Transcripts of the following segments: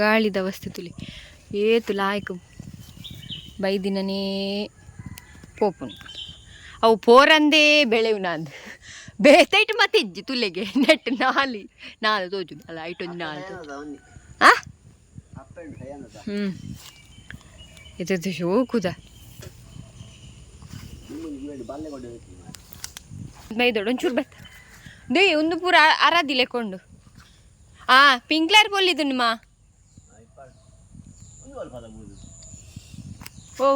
ಗಾಳಿದ ವಸ್ತು ತುಲಿ. ಏತು ಲಾಯ್ಕ್ ಬೈದಿನನೇ ಪೋಪುನ್. ಅವು ಪೋರಂದೇ ಬೆಳೆವು ನಾನು ಬೇತೈಟು ಮತ್ತೆ ಇಜ್ಜಿ ತುಲೆಗೆ. ನೆಟ್ ನಾಲಿ ನಾಲ್ ತೋಜು ಅಲ್ಲ ಐಟೊಂದು ನಾಲ್ ತೋಜು ಆ? ಹ್ಞೂ ಇದು ಶೋಕುದ ಬೈದೋಡು ಒಂಚೂರು ಬತ್ತ. ದೇ ಒಂದು ಪೂರ ಅರಾದಿಲೆ ಕೊಂಡು. ಆ ಪಿಂಕ್ಲರ್ ಪೊಲ್ಲಿದು ನಿಮ್ಮ ಓ,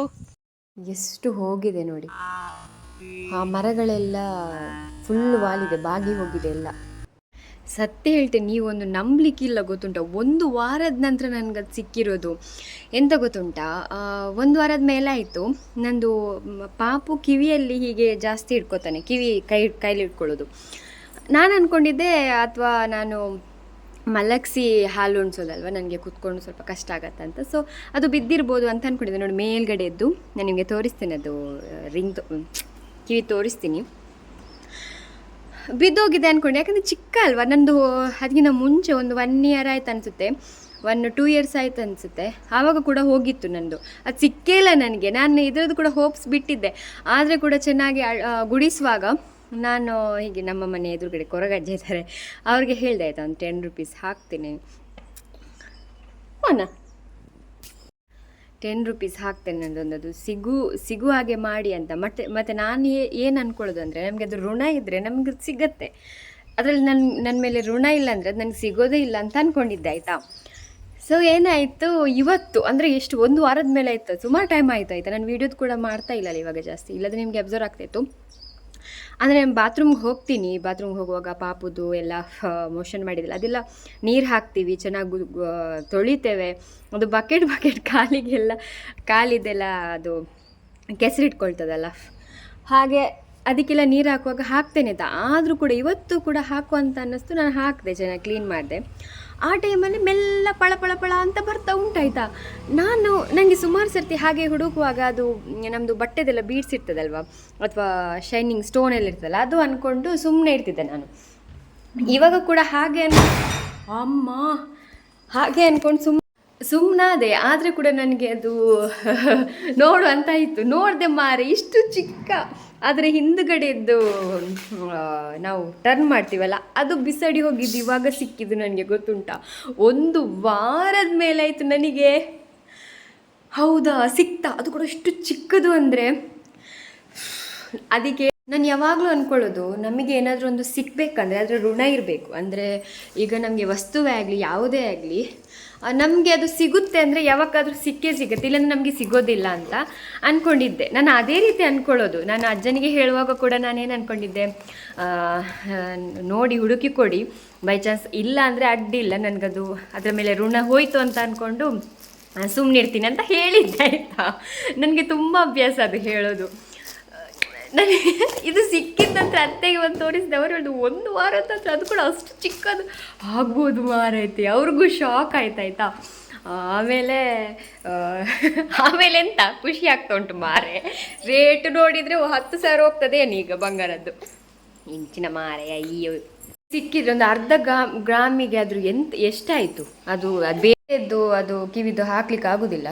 ಎಷ್ಟು ಹೋಗಿದೆ ನೋಡಿ. ಆ ಮರಗಳೆಲ್ಲ ಫುಲ್ ವಾಲಿದೆ ಬಾಗಿ ಹೋಗಿದೆ ಎಲ್ಲ. ಸತ್ಯ ಹೇಳ್ತೇನೆ ನೀವೊಂದು ನಂಬಲಿಕ್ಕಿಲ್ಲ ಗೊತ್ತುಂಟ? ಒಂದು ವಾರದ ನಂತರ ನನಗೆ ಅದು ಸಿಕ್ಕಿರೋದು. ಎಂತ ಗೊತ್ತುಂಟಾ? ಒಂದು ವಾರದ ಮೇಲೆ ಆಯಿತು. ನಂದು ಪಾಪು ಕಿವಿಯಲ್ಲಿ ಹೀಗೆ ಜಾಸ್ತಿ ಇಟ್ಕೋತಾನೆ ಕಿವಿ ಕೈ, ಕೈಲಿ ಇಟ್ಕೊಳ್ಳೋದು ನಾನು ಅಂದ್ಕೊಂಡಿದ್ದೆ ಅಥವಾ ನಾನು ಮಲಗಿಸಿ ಹಾಲು ಉಣಿಸೋದಲ್ವ? ನನಗೆ ಕುತ್ಕೊಂಡು ಸ್ವಲ್ಪ ಕಷ್ಟ ಆಗತ್ತೆ ಅಂತ. ಸೊ ಅದು ಬಿದ್ದಿರ್ಬೋದು ಅಂತ ಅಂದ್ಕೊಂಡಿದ್ದೆ ನೋಡಿ, ಮೇಲ್ಗಡೆ ಎದ್ದು ನಾನು ನಿಮಗೆ ತೋರಿಸ್ತೇನೆ. ಅದು ರಿಂಗ್ ಕಿವಿ ತೋರಿಸ್ತೀನಿ. ಬಿದ್ದೋಗಿದೆ ಅಂದ್ಕೊಂಡೆ ಯಾಕಂದರೆ ಚಿಕ್ಕ ಅಲ್ವಾ? ನಂದು ಅದಕ್ಕಿಂತ ಮುಂಚೆ ಒಂದು ಒನ್ ಇಯರ್ ಆಯ್ತು ಅನಿಸುತ್ತೆ. ಒನ್ ಟೂ ಇಯರ್ಸ್ ಆಯ್ತು ಅನಿಸುತ್ತೆ. ಆವಾಗ ಕೂಡ ಹೋಗಿತ್ತು ನಂದು. ಅದು ಸಿಕ್ಕೇ ಇಲ್ಲ ನನಗೆ. ನಾನು ಇದರದ್ದು ಕೂಡ ಹೋಪ್ಸ್ ಬಿಟ್ಟಿದ್ದೆ. ಆದರೆ ಕೂಡ ಚೆನ್ನಾಗಿ ಗುಡಿಸುವಾಗ ನಾನು ಹೀಗೆ ನಮ್ಮ ಮನೆ ಎದುರುಗಡೆ ಕೊರಗಜ್ಜೆ ಇದ್ದಾರೆ. ಅವ್ರಿಗೆ ಹೇಳಿದೆ ಆಯ್ತಾ, ಒಂದು ಟೆನ್ ರುಪೀಸ್ ಹಾಕ್ತೀನಿ. ಹೋನ ಟೆನ್ ರುಪೀಸ್ ಹಾಕ್ತೇನೆ ಒಂದು ಅದು ಸಿಗು ಸಿಗು ಹಾಗೆ ಮಾಡಿ ಅಂತ. ಮತ್ತೆ, ಮತ್ತು ನಾನು ಏನು ಅಂದ್ಕೊಳ್ಳೋದು ಅಂದರೆ ನಮಗೆ ಅದು ಋಣ ಇದ್ದರೆ ನಮಗೆ ಸಿಗತ್ತೆ. ಅದರಲ್ಲಿ ನನ್ನ ನನ್ನ ಮೇಲೆ ಋಣ ಇಲ್ಲ ಅಂದರೆ ಅದು ನನಗೆ ಸಿಗೋದೇ ಇಲ್ಲ ಅಂತ ಅಂದ್ಕೊಂಡಿದ್ದೆ ಆಯಿತಾ? ಸೊ ಏನಾಯಿತು? ಇವತ್ತು, ಅಂದರೆ ಎಷ್ಟು, ಒಂದು ವಾರದ ಮೇಲೆ ಆಯಿತು ಸುಮಾರು ಟೈಮ್ ಆಯಿತು, ಆಯಿತಾ? ನಾನು ವೀಡಿಯೋದು ಕೂಡ ಮಾಡ್ತಾ ಇಲ್ಲ ಇವಾಗ ಜಾಸ್ತಿ. ಇಲ್ಲದ್ರೆ ನಿಮಗೆ ಅಬ್ಸರ್ವ್ ಆಗ್ತಾಯಿತ್ತು ಅಂದರೆ ಬಾತ್ರೂಮ್ಗೆ ಹೋಗ್ತೀನಿ. ಬಾತ್ರೂಮ್ಗೆ ಹೋಗುವಾಗ ಪಾಪುದು ಎಲ್ಲ ಮೋಷನ್ ಮಾಡಿದಿಲ್ಲ ಅದೆಲ್ಲ, ನೀರು ಹಾಕ್ತೀವಿ, ಚೆನ್ನಾಗಿ ತೊಳಿತೇವೆ. ಅದು ಬಕೆಟ್ ಬಕೆಟ್ ಕಾಲಿಗೆಲ್ಲ, ಕಾಲಿದೆಲ್ಲ ಅದು ಕೆಸರಿಟ್ಕೊಳ್ತದಲ್ಲ. ಹಾಗೆ ಅದಕ್ಕೆಲ್ಲ ನೀರು ಹಾಕುವಾಗ ಹಾಕ್ತೇನೆ ಅಂತ. ಆದರೂ ಕೂಡ ಇವತ್ತು ಕೂಡ ಹಾಕು ಅಂತ ಅನ್ನಿಸ್ತು. ನಾನು ಹಾಕಿದೆ, ಜನ ಕ್ಲೀನ್ ಮಾಡಿದೆ. ಆ ಟೈಮಲ್ಲಿ ಮೆಲ್ಲ ಪಳ ಪಳ ಪಳ ಅಂತ ಬರ್ತಾ ಉಂಟಾಯ್ತಾ. ನಾನು ನನಗೆ ಸುಮಾರು ಸರ್ತಿ ಹಾಗೆ ಹುಡುಕುವಾಗ ಅದು ನಮ್ಮದು ಬಟ್ಟೆದೆಲ್ಲ ಬೀಡ್ಸ್ ಇರ್ತದಲ್ವ? ಅಥವಾ ಶೈನಿಂಗ್ ಸ್ಟೋನ್ ಎಲ್ಲ ಇರ್ತದಲ್ಲ, ಅದು ಅಂದ್ಕೊಂಡು ಸುಮ್ಮನೆ ಇರ್ತಿದ್ದೆ ನಾನು. ಇವಾಗ ಕೂಡ ಹಾಗೆ ಅನ್ ಅಮ್ಮ! ಹಾಗೆ ಅಂದ್ಕೊಂಡು ಸುಮ್ ಸುಮ್ಮನಾದೆ ಆದರೆ ಕೂಡ ನನಗೆ ಅದು ನೋಡು ಅಂತ ಇತ್ತು. ನೋಡಿದೆ ಮಾರೆ, ಇಷ್ಟು ಚಿಕ್ಕ. ಆದರೆ ಹಿಂದುಗಡೆದ್ದು ನಾವು ಟರ್ನ್ ಮಾಡ್ತೀವಲ್ಲ, ಅದು ಬಿಸಾಡಿ ಹೋಗಿದ್ದು ಇವಾಗ ಸಿಕ್ಕಿದ್ದು ನನಗೆ ಗೊತ್ತುಂಟ. ಒಂದು ವಾರದ ಮೇಲಾಯಿತು ನನಗೆ. ಹೌದಾ, ಸಿಕ್ತಾ. ಅದು ಕೂಡ ಎಷ್ಟು ಚಿಕ್ಕದು ಅಂದರೆ, ಅದಕ್ಕೆ ನಾನು ಯಾವಾಗಲೂ ಅಂದ್ಕೊಳ್ಳೋದು ನಮಗೆ ಏನಾದರೂ ಒಂದು ಸಿಕ್ಕಬೇಕಂದ್ರೆ ಅದರ ಋಣ ಇರಬೇಕು. ಅಂದರೆ, ಈಗ ನಮಗೆ ವಸ್ತುವೇ ಆಗಲಿ, ಯಾವುದೇ ಆಗಲಿ ನಮಗೆ ಅದು ಸಿಗುತ್ತೆ ಅಂದರೆ ಯಾವಾಗಾದರೂ ಸಿಕ್ಕೇ ಸಿಗುತ್ತೆ, ಇಲ್ಲಾಂದ್ರೆ ನಮಗೆ ಸಿಗೋದಿಲ್ಲ ಅಂತ ಅಂದ್ಕೊಂಡಿದ್ದೆ ನಾನು ಅದೇ ರೀತಿ ಅಂದ್ಕೊಳ್ಳೋದು ನಾನು ಅಜ್ಜನಿಗೆ ಹೇಳುವಾಗ ಕೂಡ ನಾನೇನು ಅಂದ್ಕೊಂಡಿದ್ದೆ ನೋಡಿ ಹುಡುಕಿ ಕೊಡಿ. ಬೈ ಚಾನ್ಸ್ ಇಲ್ಲ ಅಂದರೆ ಅಡ್ಡಿಲ್ಲ ನನಗದು ಅದರ ಮೇಲೆ ಋಣ ಹೋಯಿತು ಅಂತ ಅಂದ್ಕೊಂಡು ಸುಮ್ಮನಿರ್ತೀನಿ ಅಂತ ಹೇಳಿದ್ದೆ ಆಯಿತಾ? ನನಗೆ ತುಂಬ ಅಭ್ಯಾಸ ಅದು ಹೇಳೋದು. ನನಗೆ ಇದು ಸಿಕ್ಕಿದ್ದಂತ ಅತ್ತೆಗೆ ಒಂದು ತೋರಿಸಿದೆ ಅವರು ಹೇಳಿದ್ರು ಒಂದು ವಾರ ಅಂತ ಅದು ಕೂಡ ಅಷ್ಟು ಚಿಕ್ಕದು. ಆಗ್ಬೋದು ಮಾರೈತಿ, ಅವ್ರಿಗೂ ಶಾಕ್ ಆಯ್ತಾಯ್ತಾ? ಆಮೇಲೆ ಆಮೇಲೆ ಎಂತ? ಖುಷಿ ಆಗ್ತಾ ಉಂಟು ಮಾರೆ. ರೇಟ್ ನೋಡಿದರೆ ಹತ್ತು ಸಾವಿರ ಹೋಗ್ತದೆ ಈಗ ಬಂಗಾರದ್ದು? ಇಂಚಿನ ಮಾರೆ, ಅಯ್ಯೋ. ಸಿಕ್ಕಿದ್ರೆ ಒಂದು ಅರ್ಧ ಗ್ರಾಮ್ ಗ್ರಾಮಿಗೆ ಆದರೂ ಎಂತ, ಎಷ್ಟಾಯಿತು? ಅದು ಅದು ಬೇರೆದ್ದು, ಅದು ಕಿವಿದು ಹಾಕ್ಲಿಕ್ಕೆ ಆಗೋದಿಲ್ಲ?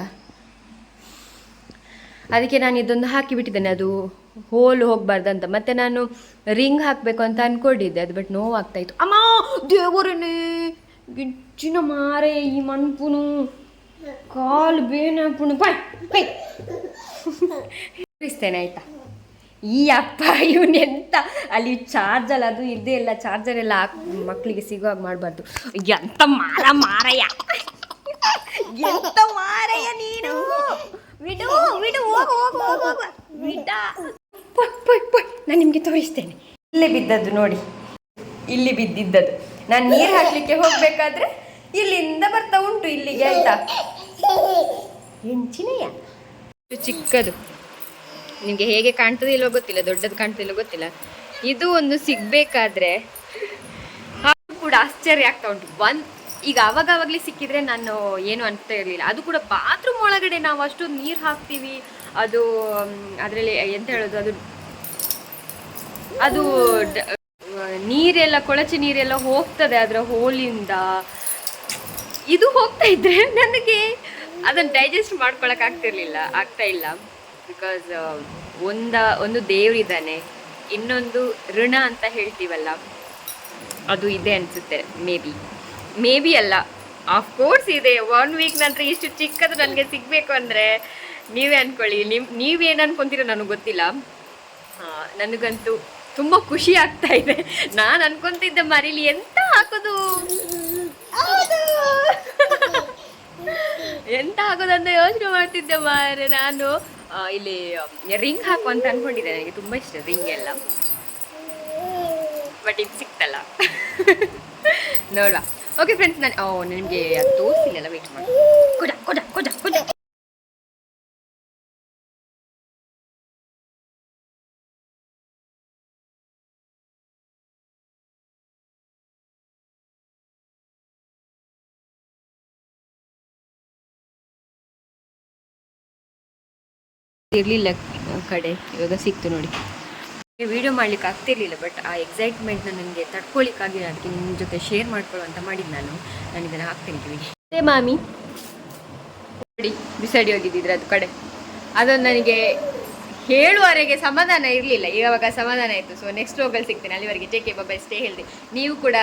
ಅದಕ್ಕೆ ನಾನು ಇದೊಂದು ಹಾಕಿ ಬಿಟ್ಟಿದ್ದೇನೆ ಅದು ಹೋಲು ಅಂತ ಮತ್ತೆ ನಾನು ರಿಂಗ್ ಹಾಕಬೇಕು ಅಂತ ಅನ್ಕೊಂಡಿದ್ದೆ. ಅದು ಬಟ್ ನೋವಾಗ್ತಾ ಇತ್ತು. ಅಮ್ಮ ದೇವರನೇ ಗಿಜ್ಜಿನ ಮಾರೆ ಈ ಮಣ್ಪುನು ಕಾಲು ಬೇನಪುನು ಬಾಯ್ ಬೈ ತೋರಿಸ್ತೇನೆ ಆಯ್ತಾ? ಈ ಅಪ್ಪ, ಇವನ್ ಎಂತ? ಅಲ್ಲಿ ಚಾರ್ಜರ್ ಅದು ಇದೇ ಇಲ್ಲ. ಚಾರ್ಜರ್ ಎಲ್ಲ ಮಕ್ಕಳಿಗೆ ಸಿಗುವಾಗ ಮಾಡಬಾರ್ದು. ಎಂತ ಮಾರ ಮಾರಯ್ಯ? ಎಂತ ಬಿಡು ಬಿಡು ಹೋಗು ಹೋಗು ಹೋಗು ಹೋಗು. ಬಿಡ. ಪೊಯ್ ಪೊಯ್ ಪೊಯ್. ನಾನು ನಿಮಗೆ ತೋರಿಸ್ತೇನೆ. ಇಲ್ಲಿ ಬಿದ್ದದ್ದು ನೋಡಿ. ಇಲ್ಲಿ ಬಿದ್ದಿದ್ದದ್ದು. ನಾನು ನೀರು ಹಾಕ್ಲಿಕ್ಕೆ ಹೋಗ್ಬೇಕಾದ್ರೆ ಇಲ್ಲಿಂದ ಬರ್ತಾ ಉಂಟು ಇಲ್ಲಿಗೆ ಆಯ್ತಾ? ಹೆಂಚಿನೆಯ ಚಿಕ್ಕದು. ನಿಮಗೆ ಹೇಗೆ ಕಾಣ್ತದೆ ಇಲ್ಲೋ ಗೊತ್ತಿಲ್ಲ ದೊಡ್ಡದು ಕಾಣ್ತದಿಲ್ಲೋ ಗೊತ್ತಿಲ್ಲ. ಇದು ಒಂದು ಸಿಗ್ಬೇಕಾದ್ರೆ ಕೂಡ ಆಶ್ಚರ್ಯ ಆಗ್ತಾ ಉಂಟು. ಒಂದ್ ಈಗ ಅವಾಗ ಅವಾಗಲೇ ಸಿಕ್ಕಿದ್ರೆ ನಾನು ಏನು ಅಂತ ಇರಲಿಲ್ಲ. ಅದು ಕೂಡ ಬಾತ್ರೂಮ್ ಒಳಗಡೆ ನಾವು ಅಷ್ಟು ನೀರು ಹಾಕ್ತೀವಿ. ಅದು ಅದರಲ್ಲಿ ಎಂತ ಹೇಳೋದು, ಅದು ಅದು ನೀರೆಲ್ಲ, ಕೊಳಚೆ ನೀರೆಲ್ಲ ಹೋಗ್ತದೆ ಅದರ ಹೋಲಿಂದ. ಇದು ಹೋಗ್ತಾ ಇದ್ರೆ ನನಗೆ ಅದನ್ನು ಡೈಜೆಸ್ಟ್ ಮಾಡ್ಕೊಳಕ್ ಆಗ್ತಿರ್ಲಿಲ್ಲ, ಆಗ್ತಾ ಇಲ್ಲ. ಬಿಕಾಸ್ ಒಂದ, ಒಂದು ದೇವರಿದ್ದಾನೆ ಇನ್ನೊಂದು ಋಣ ಅಂತ ಹೇಳ್ತೀವಲ್ಲ, ಅದು ಇದೆ ಅನಿಸುತ್ತೆ ಮೇ ಬಿ ಮೇ ಬಿ ಅಲ್ಲ. ಆಫ್ ಕೋರ್ಸ್ ಇದೆ. ಒನ್ ವೀಕ್ ನಂತರ ಇಷ್ಟು ಚಿಕ್ಕದು ನನಗೆ ಸಿಗಬೇಕು ಅಂದರೆ ನೀವೇ ಅಂದ್ಕೊಳ್ಳಿ ನಿಮ್ ನೀವೇನು ಅನ್ಕೊಂತೀರೋ ನನಗೆ ಗೊತ್ತಿಲ್ಲ. ನನಗಂತೂ ತುಂಬ ಖುಷಿ ಆಗ್ತಾ ಇದೆ. ನಾನು ಅನ್ಕೊಂತಿದ್ದೆ ಮರಿಲಿ ಎಂತ ಹಾಕೋದು. ಎಂತ ಹಾಕೋದಂತ ಯೋಚನೆ ಮಾಡ್ತಿದ್ದೆ ಮಾರೆ ನಾನು. ಇಲ್ಲಿ ರಿಂಗ್ ಹಾಕು ಅಂತ ಅನ್ಕೊಂಡಿದ್ದೆ ನನಗೆ. ತುಂಬ ಇಷ್ಟ ರಿಂಗ್ ಎಲ್ಲ. ಬಟ್ ಇದು ಸಿಕ್ತಲ್ಲ. ನೋಡುವ. ಓಕೆ ಫ್ರೆಂಡ್ಸ್ ನಾನು ಓ, ನಿಮಗೆ ಅದು ತೋರಿಸಿಲ್ಲ ವೇಟ್ ಮಾಡಿ. ಕೊಡ ಕೊಡ ಕೊಡ ಕೊಡ. ಇರಲಿಲ್ಲ ಕಡೆ, ಇವಾಗ ಸಿಕ್ತು ನೋಡಿ. ವಿಡಿಯೋ ಮಾಡ್ಲಿಕ್ಕೆ ಆಗ್ತಿರ್ಲಿಲ್ಲ ಬಟ್ ಆ ಎಕ್ಸೈಟ್ಮೆಂಟ್ನ ನನಗೆ ತಡ್ಕೊಳಿಕ್ಕಾಗಿಲ್ಲ ಅದಕ್ಕೆ ನಿಮ್ಮ ಜೊತೆ ಶೇರ್ ಮಾಡ್ಕೊಳ್ಳೋ ಅಂತ ಮಾಡಿದ್ದು ನಾನು. ನಾನು ಇದನ್ನು ಕಿವಿಗೆ ಅದೇ ಮಾಮಿ. ನೋಡಿ, ಬಿಸಾಡಿ ಹೋಗಿದ್ದಿದ್ರೆ ಅದು ಕಡೆ. ಅದೊಂದು ನನಗೆ ಹೇಳುವವರೆಗೆ ಸಮಾಧಾನ ಇರಲಿಲ್ಲ. ಇವಾಗ ಸಮಾಧಾನ ಆಯಿತು. ಸೊ ನೆಕ್ಸ್ಟ್ ಹೋಗಲ್ಲಿ ಸಿಗ್ತೇನೆ. ಅಲ್ಲಿವರೆಗೆ ಜೆ ಕೆ ಬಾಬಾ ಇಷ್ಟೇ ಹೇಳಿದೆ ನೀವು ಕೂಡ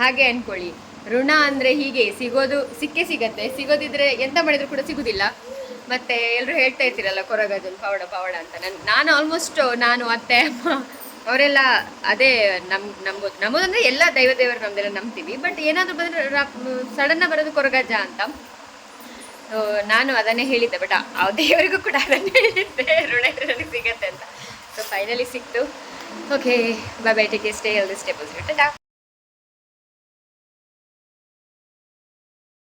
ಹಾಗೆ ಅಂದ್ಕೊಳ್ಳಿ ಋಣ ಅಂದರೆ ಹೀಗೆ. ಸಿಗೋದು, ಸಿಕ್ಕೇ ಸಿಗತ್ತೆ. ಸಿಗೋದಿದ್ರೆ ಎಂತ ಮಾಡಿದ್ರು ಕೂಡ ಸಿಗುದಿಲ್ಲ. ಮತ್ತೆ ಎಲ್ಲರೂ ಹೇಳ್ತಾ ಇರ್ತೀರಲ್ಲ ಕೊರಗಜನ್ ಪವಾಡ ಪವಾಡ ಅಂತ. ನನ್, ನಾನು ಆಲ್ಮೋಸ್ಟ್ ನಾನು, ಅತ್ತೆ, ಅಮ್ಮ, ಅವರೆಲ್ಲ ಅದೇ ನಮ್ ನಂಬೋದು ನಮ್ಮದಂದ್ರೆ ಎಲ್ಲ ದೈವ ದೇವರು ನಮ್ದೆಲ್ಲ ನಂಬ್ತೀವಿ. ಬಟ್ ಏನಾದರೂ ಬಂದರೆ ಸಡನ್ನ ಬರೋದು ಕೊರಗಜ್ಜ ಅಂತ. ನಾನು ಅದನ್ನೇ ಹೇಳಿದ್ದೆ. ಬಟ್ ಆ ದೇವರಿಗೂ ಕೂಡ ಅದನ್ನೇ ಹೇಳಿದ್ದೆ. ಋಣ ನನಗೆ ಸಿಗತ್ತೆ ಅಂತ. ಸೊ ಫೈನಲಿ ಸಿಕ್ತು. Okay bye bye take stay well stay positive